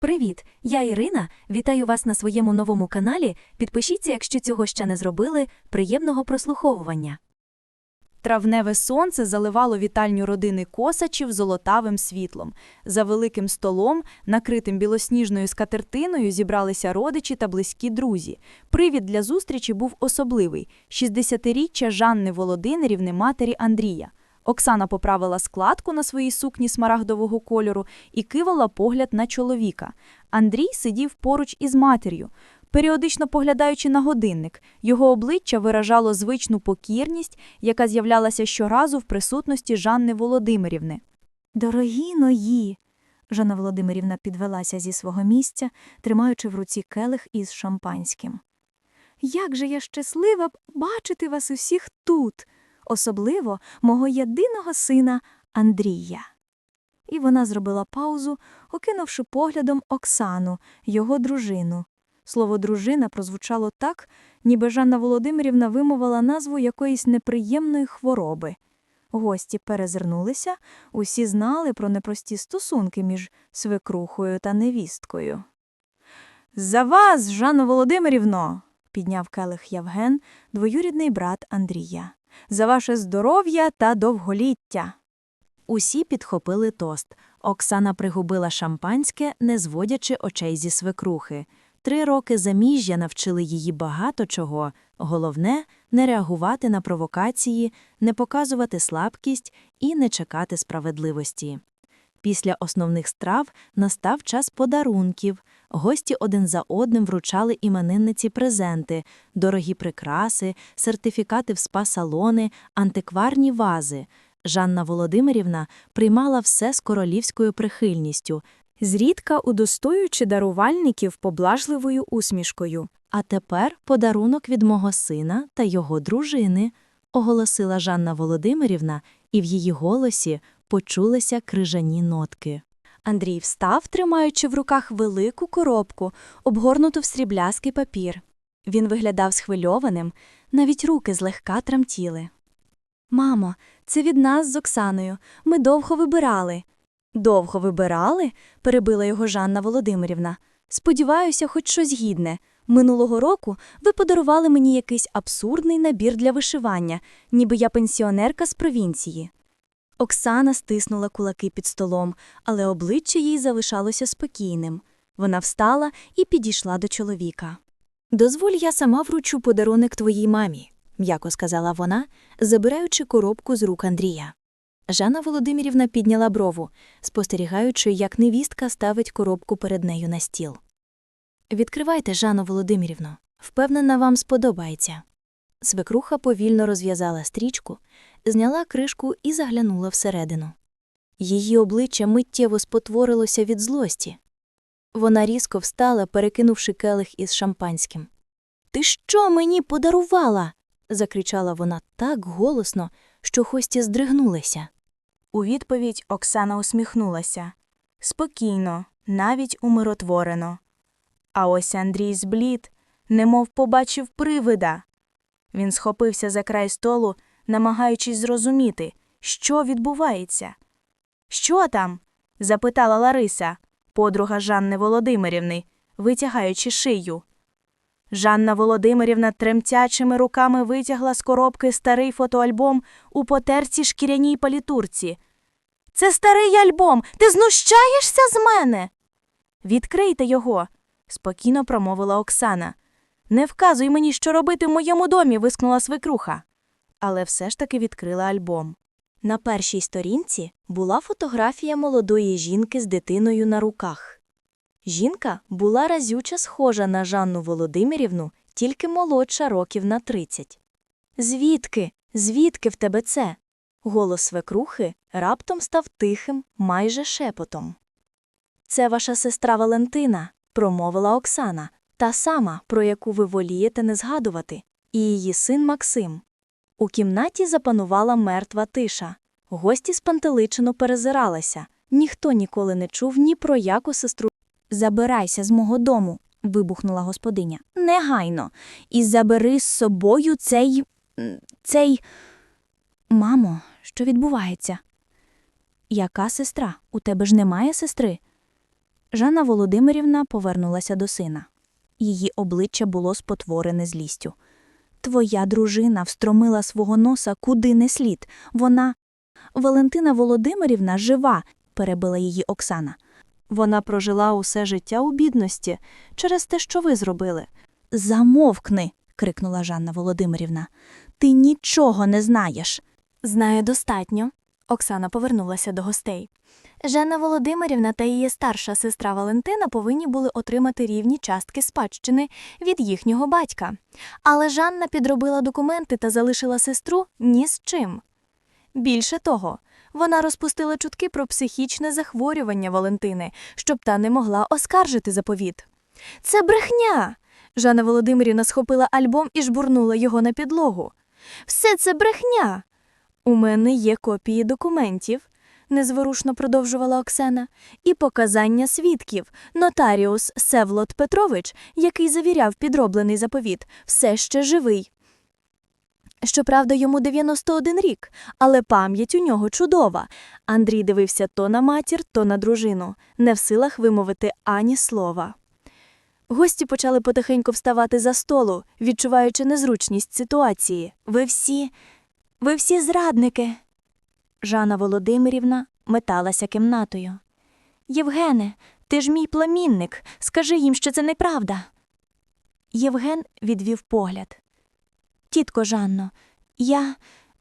Привіт! Я Ірина. Вітаю вас на своєму новому каналі. Підпишіться, якщо цього ще не зробили. Приємного прослуховування. Травневе сонце заливало вітальню родини Косачів золотавим світлом. За великим столом, накритим білосніжною скатертиною, зібралися родичі та близькі друзі. Привід для зустрічі був особливий – 60-річчя Жанни Володимирівни, матері Андрія. Оксана поправила складку на своїй сукні смарагдового кольору і кивала погляд на чоловіка. Андрій сидів поруч із матір'ю. Періодично поглядаючи на годинник, його обличчя виражало звичну покірність, яка з'являлася щоразу в присутності Жанни Володимирівни. Дорогі ної. Жанна Володимирівна підвелася зі свого місця, тримаючи в руці келих із шампанським. Як же я щаслива бачити вас усіх тут, особливо мого єдиного сина Андрія. І вона зробила паузу, окинувши поглядом Оксану, його дружину. Слово дружина прозвучало так, ніби Жанна Володимирівна вимовила назву якоїсь неприємної хвороби. Гості перезирнулися, усі знали про непрості стосунки між свекрухою та невісткою. За вас, Жанно Володимирівно, підняв келих Євген, двоюрідний брат Андрія. За ваше здоров'я та довголіття. Усі підхопили тост. Оксана пригубила шампанське, не зводячи очей зі свекрухи. Три роки заміжжя навчили її багато чого. Головне не реагувати на провокації, не показувати слабкість і не чекати справедливості. Після основних страв настав час подарунків. Гості один за одним вручали іменинниці презенти, дорогі прикраси, сертифікати в спа-салони, антикварні вази. Жанна Володимирівна приймала все з королівською прихильністю, Зрідка удостоюючи дарувальників поблажливою усмішкою. А тепер подарунок від мого сина та його дружини, оголосила Жанна Володимирівна, і в її голосі почулися крижані нотки. Андрій встав, тримаючи в руках велику коробку, обгорнуту в сріблястий папір. Він виглядав схвильованим, навіть руки злегка тремтіли. Мамо, це від нас з Оксаною. Ми довго вибирали. Довго вибирали? перебила його Жанна Володимирівна. Сподіваюся, хоч щось гідне. Минулого року ви подарували мені якийсь абсурдний набір для вишивання, ніби я пенсіонерка з провінції. Оксана стиснула кулаки під столом, але обличчя їй залишалося спокійним. Вона встала і підійшла до чоловіка. Дозволь, я сама вручу подарунок твоїй мамі, м'яко сказала вона, забираючи коробку з рук Андрія. Жанна Володимирівна підняла брову, спостерігаючи, як невістка ставить коробку перед нею на стіл. Відкривайте, Жанно Володимирівно, впевнена, вам сподобається. Свекруха повільно розв'язала стрічку, зняла кришку і заглянула всередину. Її обличчя миттєво спотворилося від злості. Вона різко встала, перекинувши келих із шампанським. Ти що мені подарувала? закричала вона так голосно, що хості здригнулися. У відповідь Оксана усміхнулася. Спокійно, навіть умиротворено. А ось Андрій зблід, немов побачив привида. Він схопився за край столу, намагаючись зрозуміти, що відбувається. Що там? запитала Лариса, подруга Жанни Володимирівни, витягаючи шию. Жанна Володимирівна тремтячими руками витягла з коробки старий фотоальбом у потерці шкіряній палітурці. Це старий альбом. Ти знущаєшся з мене? Відкрийте його, спокійно промовила Оксана. Не вказуй мені, що робити в моєму домі, вискнула свекруха. Але все ж таки відкрила альбом. На першій сторінці була фотографія молодої жінки з дитиною на руках. Жінка була разюче схожа на Жанну Володимирівну, тільки молодша років на 30. Звідки? Звідки в тебе це? Голос свекрухи раптом став тихим, майже шепотом. Це ваша сестра Валентина, промовила Оксана, та сама, про яку ви волієте не згадувати, і її син Максим. У кімнаті запанувала мертва тиша. Гості спантеличено перезиралися. Ніхто ніколи не чув ні про яку сестру. Забирайся з мого дому, вибухнула господиня. Негайно. І забери з собою цей. цей. Мамо, що відбувається? Яка сестра? У тебе ж немає сестри? Жанна Володимирівна повернулася до сина. Її обличчя було спотворене злістю. Твоя дружина встромила свого носа куди не слід. Вона. Валентина Володимирівна жива, перебила її Оксана. Вона прожила усе життя у бідності через те, що ви зробили. Замовкни. крикнула Жанна Володимирівна. Ти нічого не знаєш. Знаю достатньо. Оксана повернулася до гостей. Жанна Володимирівна та її старша сестра Валентина повинні були отримати рівні частки спадщини від їхнього батька. Але Жанна підробила документи та залишила сестру ні з чим. Більше того, вона розпустила чутки про психічне захворювання Валентини, щоб та не могла оскаржити заповіт. Це брехня. Жанна Володимирівна схопила альбом і жбурнула його на підлогу. Все це брехня. У мене є копії документів, незворушно продовжувала Оксана, і показання свідків. Нотаріус Севлот Петрович, який завіряв підроблений заповіт, все ще живий. Щоправда, йому 91 рік, але пам'ять у нього чудова. Андрій дивився то на матір, то на дружину, не в силах вимовити ані слова. Гості почали потихеньку вставати за столу, відчуваючи незручність ситуації. Ви всі, ви всі зрадники. Жанна Володимирівна металася кімнатою. Євгене, ти ж мій племінник. Скажи їм, що це неправда. Євген відвів погляд. Тітко Жанно, я.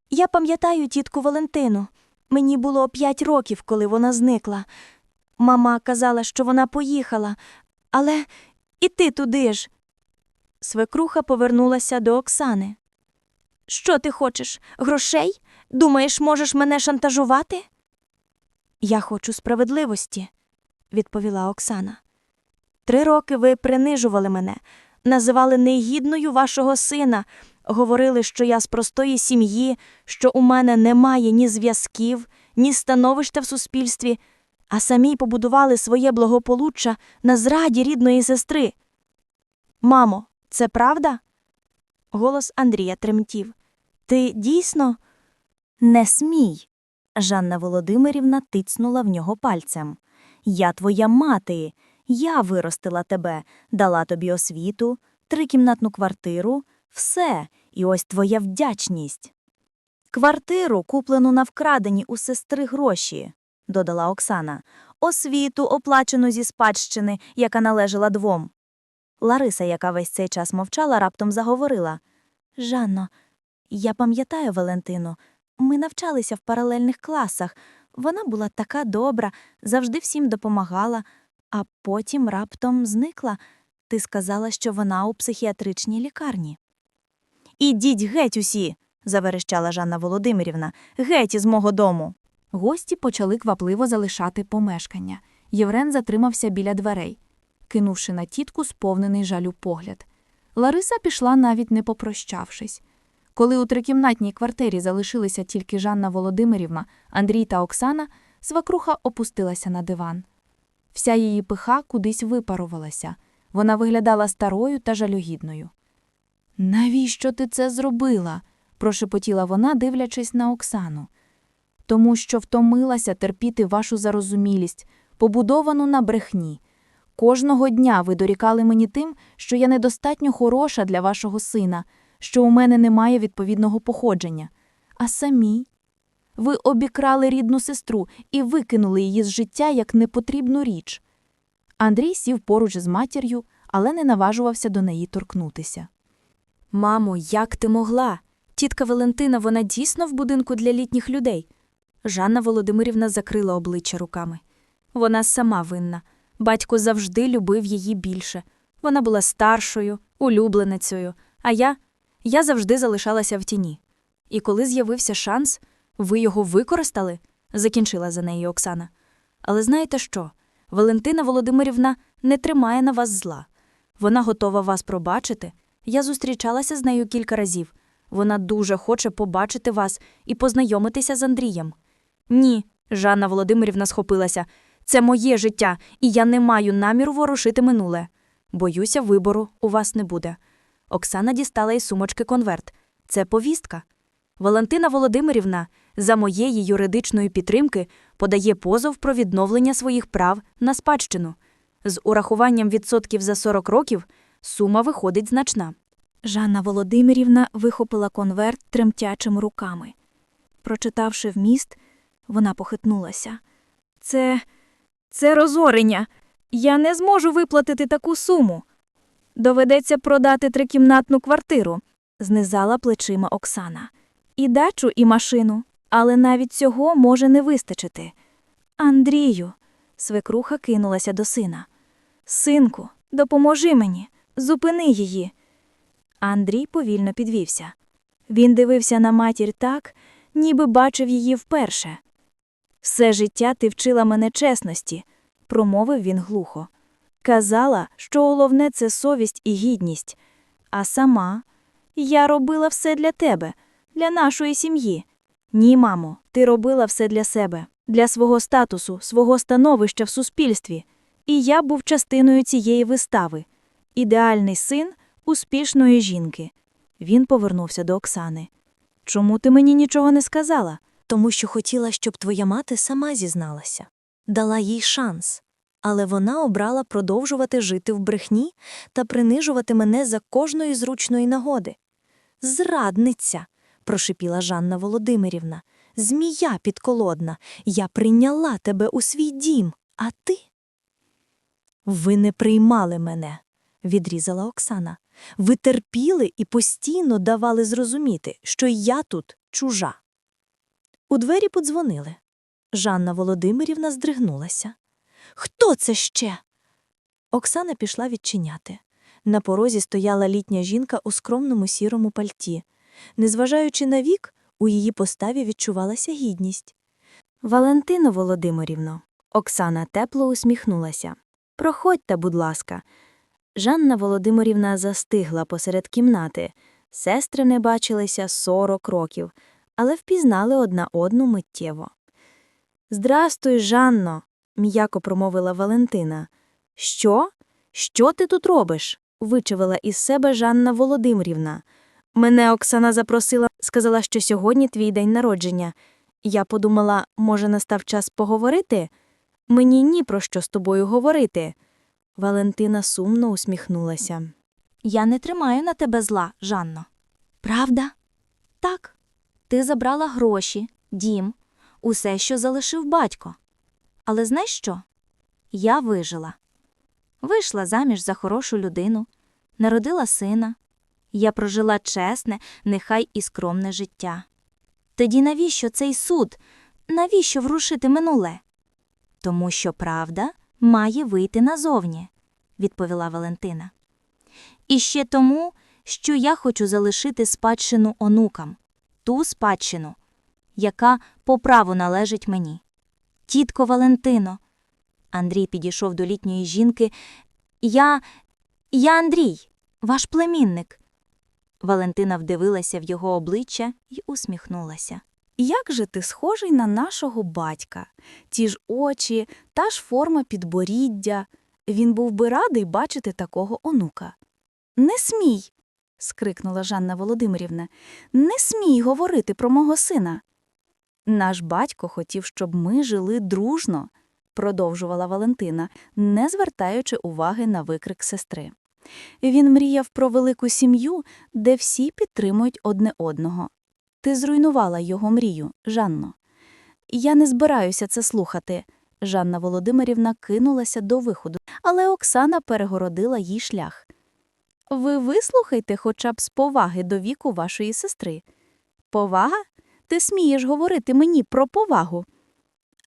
я пам'ятаю тітку Валентину. Мені було п'ять років, коли вона зникла. Мама казала, що вона поїхала, але і ти туди ж. Свекруха повернулася до Оксани. Що ти хочеш? Грошей? Думаєш, можеш мене шантажувати? Я хочу справедливості, відповіла Оксана. Три роки ви принижували мене, називали негідною вашого сина, говорили, що я з простої сім'ї, що у мене немає ні зв'язків, ні становища в суспільстві, а самі побудували своє благополуччя на зраді рідної сестри. Мамо, це правда? Голос Андрія тремтів. Ти дійсно? Не смій. Жанна Володимирівна тицнула в нього пальцем. Я твоя мати. Я виростила тебе, дала тобі освіту, трикімнатну квартиру, все, і ось твоя вдячність. Квартиру, куплену на вкрадені у сестри гроші, додала Оксана, освіту, оплачену зі спадщини, яка належала двом. Лариса, яка весь цей час мовчала, раптом заговорила. Жанно, я пам'ятаю Валентину. Ми навчалися в паралельних класах. Вона була така добра, завжди всім допомагала, а потім раптом зникла. Ти сказала, що вона у психіатричній лікарні. Ідіть геть усі, заверещала Жанна Володимирівна, геть із мого дому. Гості почали квапливо залишати помешкання. Єврен затримався біля дверей, кинувши на тітку сповнений жалю погляд. Лариса пішла навіть не попрощавшись. Коли у трикімнатній квартирі залишилися тільки Жанна Володимирівна, Андрій та Оксана, свакруха опустилася на диван. Вся її пиха кудись випарувалася. Вона виглядала старою та жалюгідною. Навіщо ти це зробила? прошепотіла вона, дивлячись на Оксану. Тому що втомилася терпіти вашу зарозумілість, побудовану на брехні. Кожного дня ви дорікали мені тим, що я недостатньо хороша для вашого сина, що у мене немає відповідного походження. А самі ви обікрали рідну сестру і викинули її з життя як непотрібну річ. Андрій сів поруч з матір'ю, але не наважувався до неї торкнутися. Мамо, як ти могла? Тітка Валентина, вона дійсно в будинку для літніх людей. Жанна Володимирівна закрила обличчя руками. Вона сама винна. Батько завжди любив її більше. Вона була старшою, улюбленицею, а я я завжди залишалася в тіні. І коли з'явився шанс, ви його використали, закінчила за нею Оксана. Але знаєте що? Валентина Володимирівна не тримає на вас зла. Вона готова вас пробачити. Я зустрічалася з нею кілька разів. Вона дуже хоче побачити вас і познайомитися з Андрієм. Ні, Жанна Володимирівна схопилася. Це моє життя, і я не маю наміру ворушити минуле. Боюся, вибору у вас не буде. Оксана дістала із сумочки конверт. Це повістка. Валентина Володимирівна за моєї юридичної підтримки подає позов про відновлення своїх прав на спадщину. З урахуванням відсотків за 40 років сума виходить значна. Жанна Володимирівна вихопила конверт тремтячими руками. Прочитавши вміст, вона похитнулася. Це. це розорення. Я не зможу виплатити таку суму. Доведеться продати трикімнатну квартиру, знизала плечима Оксана. І дачу, і машину, але навіть цього може не вистачити. Андрію, свекруха кинулася до сина. Синку, допоможи мені, зупини її. Андрій повільно підвівся. Він дивився на матір так, ніби бачив її вперше. Все життя ти вчила мене чесності, промовив він глухо. Казала, що головне це совість і гідність. А сама я робила все для тебе, для нашої сім'ї. Ні, мамо, ти робила все для себе, для свого статусу, свого становища в суспільстві. І я був частиною цієї вистави. Ідеальний син успішної жінки. Він повернувся до Оксани. Чому ти мені нічого не сказала? тому що хотіла, щоб твоя мати сама зізналася, дала їй шанс. Але вона обрала продовжувати жити в брехні та принижувати мене за кожної зручної нагоди. Зрадниця, прошипіла Жанна Володимирівна, змія підколодна, я прийняла тебе у свій дім, а ти. Ви не приймали мене, відрізала Оксана. Ви терпіли і постійно давали зрозуміти, що я тут чужа. У двері подзвонили. Жанна Володимирівна здригнулася. Хто це ще? Оксана пішла відчиняти. На порозі стояла літня жінка у скромному сірому пальті. Незважаючи на вік, у її поставі відчувалася гідність. Валентино Володимирівно, Оксана тепло усміхнулася. Проходьте, будь ласка. Жанна Володимирівна застигла посеред кімнати. Сестри не бачилися 40 років, але впізнали одна одну миттєво. Здрастуй, Жанно, м'яко промовила Валентина. Що? Що ти тут робиш? вичавила із себе Жанна Володимирівна. Мене Оксана запросила, сказала, що сьогодні твій день народження. Я подумала, може, настав час поговорити? Мені ні про що з тобою говорити. Валентина сумно усміхнулася. Я не тримаю на тебе зла, Жанно. Правда? Так. Ти забрала гроші, дім, усе, що залишив батько. Але знаєш що? Я вижила. Вийшла заміж за хорошу людину, народила сина. Я прожила чесне, нехай і скромне життя. Тоді навіщо цей суд? Навіщо врушити минуле? Тому що правда має вийти назовні, відповіла Валентина. І ще тому, що я хочу залишити спадщину онукам, ту спадщину, яка по праву належить мені. Тітко Валентино. Андрій підійшов до літньої жінки. Я. Я Андрій, ваш племінник. Валентина вдивилася в його обличчя і усміхнулася. Як же ти схожий на нашого батька? Ті ж очі, та ж форма підборіддя. Він був би радий бачити такого онука. Не смій. скрикнула Жанна Володимирівна. Не смій говорити про мого сина. Наш батько хотів, щоб ми жили дружно, продовжувала Валентина, не звертаючи уваги на викрик сестри. Він мріяв про велику сім'ю, де всі підтримують одне одного. Ти зруйнувала його мрію, Жанно. Я не збираюся це слухати. Жанна Володимирівна кинулася до виходу, але Оксана перегородила їй шлях. Ви вислухайте хоча б з поваги до віку вашої сестри. Повага? Ти смієш говорити мені про повагу.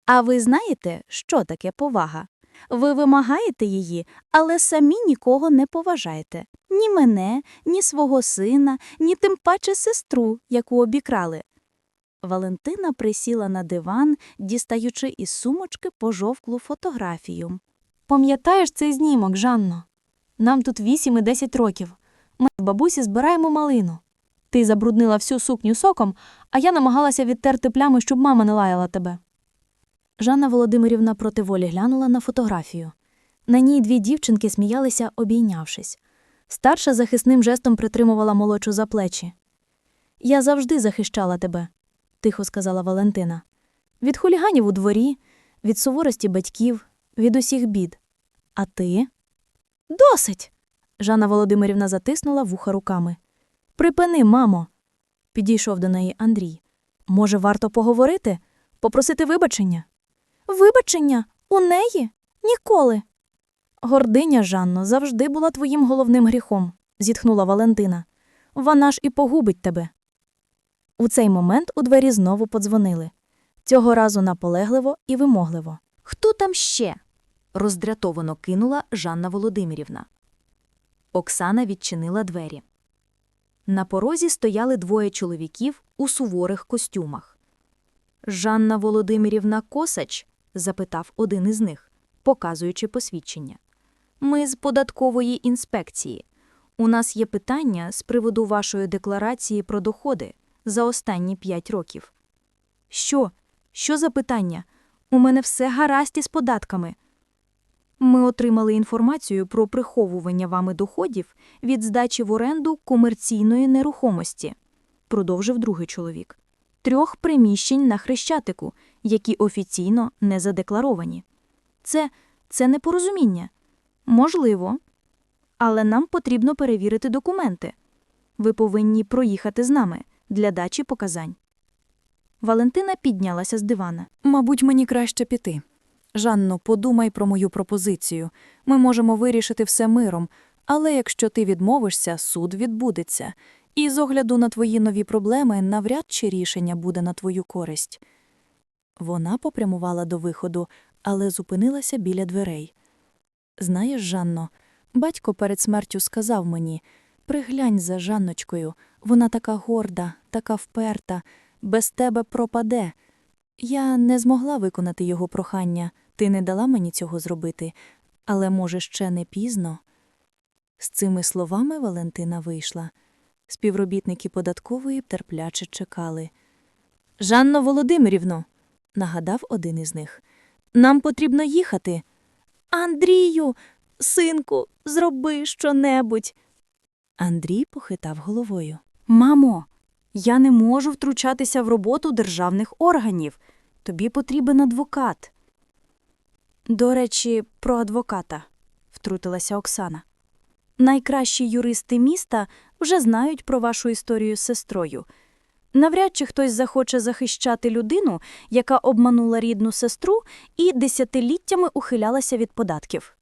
А ви знаєте, що таке повага? Ви вимагаєте її, але самі нікого не поважаєте ні мене, ні свого сина, ні тим паче сестру, яку обікрали. Валентина присіла на диван, дістаючи із сумочки пожовклу фотографію. Пам'ятаєш цей знімок, Жанно? Нам тут 8 і 10 років. Ми з бабусі збираємо малину. Ти забруднила всю сукню соком, а я намагалася відтерти плями, щоб мама не лаяла тебе. Жанна Володимирівна проти волі глянула на фотографію. На ній дві дівчинки сміялися, обійнявшись. Старша захисним жестом притримувала молодшу за плечі. Я завжди захищала тебе, тихо сказала Валентина. Від хуліганів у дворі, від суворості батьків, від усіх бід. А ти? Досить. Жанна Володимирівна затиснула вуха руками. Припини, мамо. Підійшов до неї Андрій. Може, варто поговорити? Попросити вибачення? Вибачення? У неї? Ніколи. Гординя, Жанно, завжди була твоїм головним гріхом, зітхнула Валентина. Вона ж і погубить тебе. У цей момент у двері знову подзвонили. Цього разу наполегливо і вимогливо. Хто там ще? роздратовано кинула Жанна Володимирівна. Оксана відчинила двері. На порозі стояли двоє чоловіків у суворих костюмах. Жанна Володимирівна Косач? запитав один із них, показуючи посвідчення. Ми з податкової інспекції. У нас є питання з приводу вашої декларації про доходи за останні п'ять років. Що? Що за питання? У мене все гаразд із податками. Ми отримали інформацію про приховування вами доходів від здачі в оренду комерційної нерухомості, продовжив другий чоловік. Трьох приміщень на хрещатику, які офіційно не задекларовані. Це, це непорозуміння. Можливо. Але нам потрібно перевірити документи. Ви повинні проїхати з нами для дачі показань. Валентина піднялася з дивана. Мабуть, мені краще піти. Жанно, подумай про мою пропозицію. Ми можемо вирішити все миром, але якщо ти відмовишся, суд відбудеться. І з огляду на твої нові проблеми навряд чи рішення буде на твою користь. Вона попрямувала до виходу, але зупинилася біля дверей. Знаєш, Жанно, батько перед смертю сказав мені приглянь за Жанночкою, вона така горда, така вперта, без тебе пропаде. Я не змогла виконати його прохання, ти не дала мені цього зробити, але, може, ще не пізно. З цими словами Валентина вийшла. Співробітники податкової терпляче чекали. Жанно Володимирівно, нагадав один із них. Нам потрібно їхати. Андрію, синку, зроби щонебудь. Андрій похитав головою. Мамо, я не можу втручатися в роботу державних органів. Тобі потрібен адвокат. До речі, про адвоката, втрутилася Оксана. Найкращі юристи міста вже знають про вашу історію з сестрою. Навряд чи хтось захоче захищати людину, яка обманула рідну сестру і десятиліттями ухилялася від податків.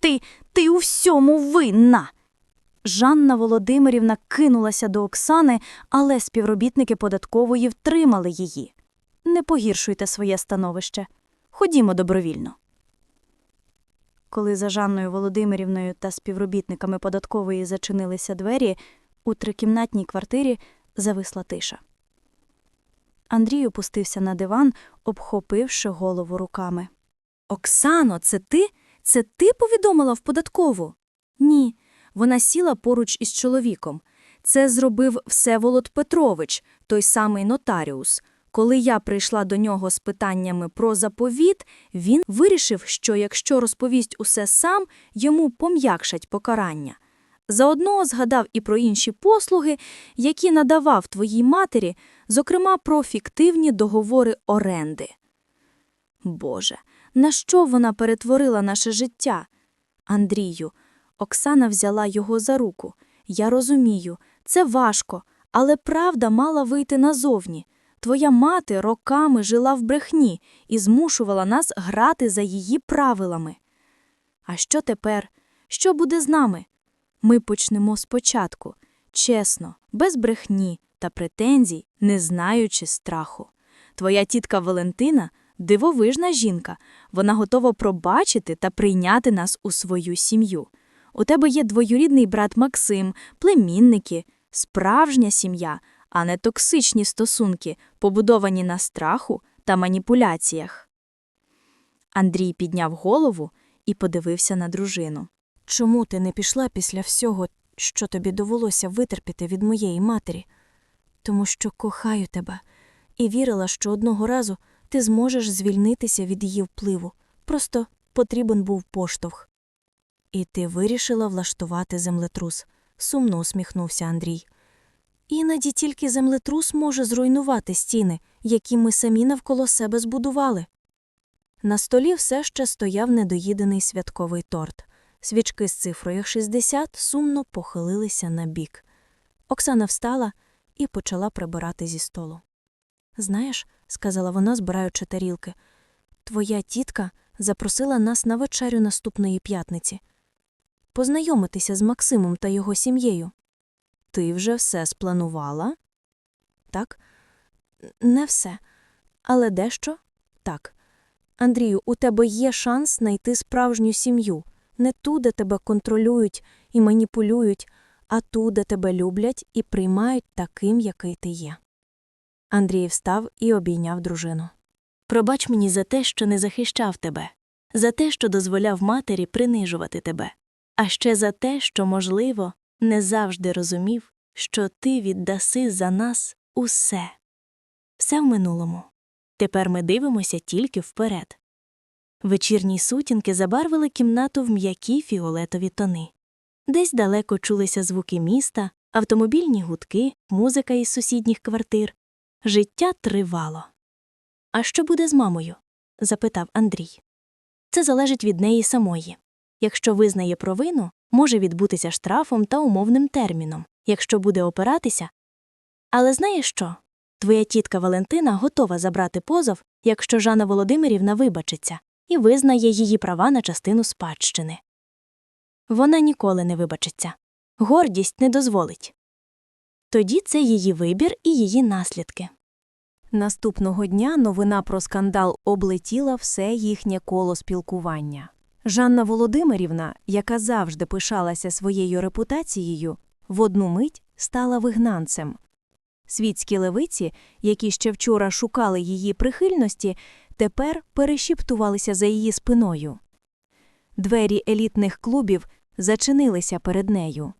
Ти, ти у всьому винна. Жанна Володимирівна кинулася до Оксани, але співробітники податкової втримали її. Не погіршуйте своє становище. Ходімо добровільно. Коли за Жанною Володимирівною та співробітниками податкової зачинилися двері, у трикімнатній квартирі зависла тиша. Андрій опустився на диван, обхопивши голову руками. Оксано, це ти? Це ти повідомила в податкову? Ні. Вона сіла поруч із чоловіком. Це зробив Всеволод Петрович, той самий нотаріус. Коли я прийшла до нього з питаннями про заповіт, він вирішив, що якщо розповість усе сам, йому пом'якшать покарання. Заодно згадав і про інші послуги, які надавав твоїй матері, зокрема про фіктивні договори оренди. Боже, на що вона перетворила наше життя? Андрію, Оксана взяла його за руку. Я розумію, це важко, але правда мала вийти назовні. Твоя мати роками жила в брехні і змушувала нас грати за її правилами. А що тепер? Що буде з нами? Ми почнемо спочатку, чесно, без брехні та претензій, не знаючи страху. Твоя тітка Валентина дивовижна жінка, вона готова пробачити та прийняти нас у свою сім'ю. У тебе є двоюрідний брат Максим, племінники, справжня сім'я, а не токсичні стосунки, побудовані на страху та маніпуляціях. Андрій підняв голову і подивився на дружину. Чому ти не пішла після всього, що тобі довелося витерпіти від моєї матері? Тому що кохаю тебе і вірила, що одного разу ти зможеш звільнитися від її впливу. Просто потрібен був поштовх. І ти вирішила влаштувати землетрус, сумно усміхнувся Андрій. Іноді тільки землетрус може зруйнувати стіни, які ми самі навколо себе збудували. На столі все ще стояв недоїдений святковий торт. Свічки з цифрою 60 сумно похилилися на бік. Оксана встала і почала прибирати зі столу. Знаєш, сказала вона, збираючи тарілки, твоя тітка запросила нас на вечерю наступної п'ятниці. Познайомитися з Максимом та його сім'єю. Ти вже все спланувала? Так, не все. Але дещо? Так. Андрію, у тебе є шанс знайти справжню сім'ю, не ту, де тебе контролюють і маніпулюють, а ту, де тебе люблять і приймають таким, який ти є. Андрій встав і обійняв дружину. Пробач мені за те, що не захищав тебе, за те, що дозволяв матері принижувати тебе, а ще за те, що, можливо, не завжди розумів, що ти віддаси за нас усе. Все в минулому. Тепер ми дивимося тільки вперед. Вечірні сутінки забарвили кімнату в м'які фіолетові тони. Десь далеко чулися звуки міста, автомобільні гудки, музика із сусідніх квартир. Життя тривало. А що буде з мамою? запитав Андрій. Це залежить від неї самої. Якщо визнає провину, може відбутися штрафом та умовним терміном, якщо буде опиратися. Але знаєш що? Твоя тітка Валентина готова забрати позов, якщо Жанна Володимирівна вибачиться і визнає її права на частину спадщини. Вона ніколи не вибачиться. Гордість не дозволить. Тоді це її вибір і її наслідки. Наступного дня новина про скандал облетіла все їхнє коло спілкування. Жанна Володимирівна, яка завжди пишалася своєю репутацією, в одну мить стала вигнанцем. Світські левиці, які ще вчора шукали її прихильності, тепер перешіптувалися за її спиною. Двері елітних клубів зачинилися перед нею.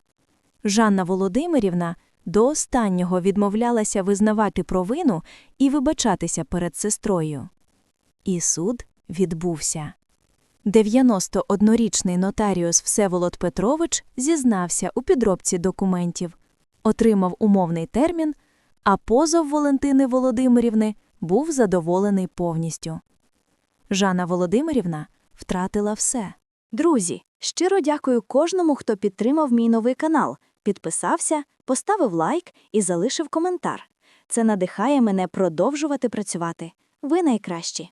Жанна Володимирівна до останнього відмовлялася визнавати провину і вибачатися перед сестрою. І суд відбувся. 91-річний нотаріус Всеволод Петрович зізнався у підробці документів, отримав умовний термін, а позов Валентини Володимирівни був задоволений повністю. Жанна Володимирівна втратила все. Друзі, щиро дякую кожному, хто підтримав мій новий канал, підписався, поставив лайк і залишив коментар. Це надихає мене продовжувати працювати. Ви найкращі.